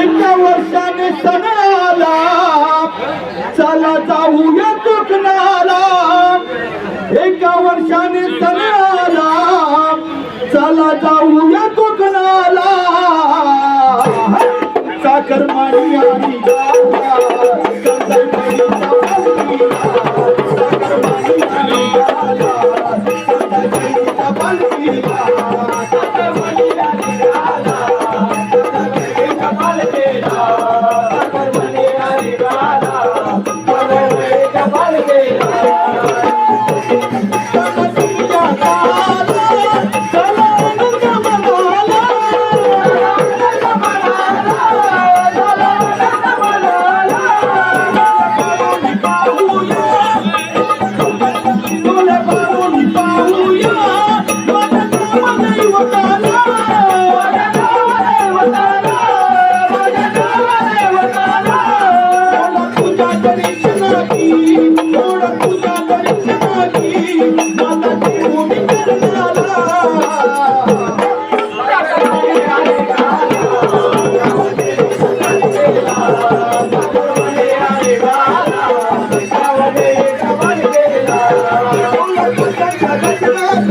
एका वर्षाने सण आला चला जाऊया कोकणाला. एका वर्षाने सण आला चला जाऊया कोकणाला. साखर माडी आणि Hello.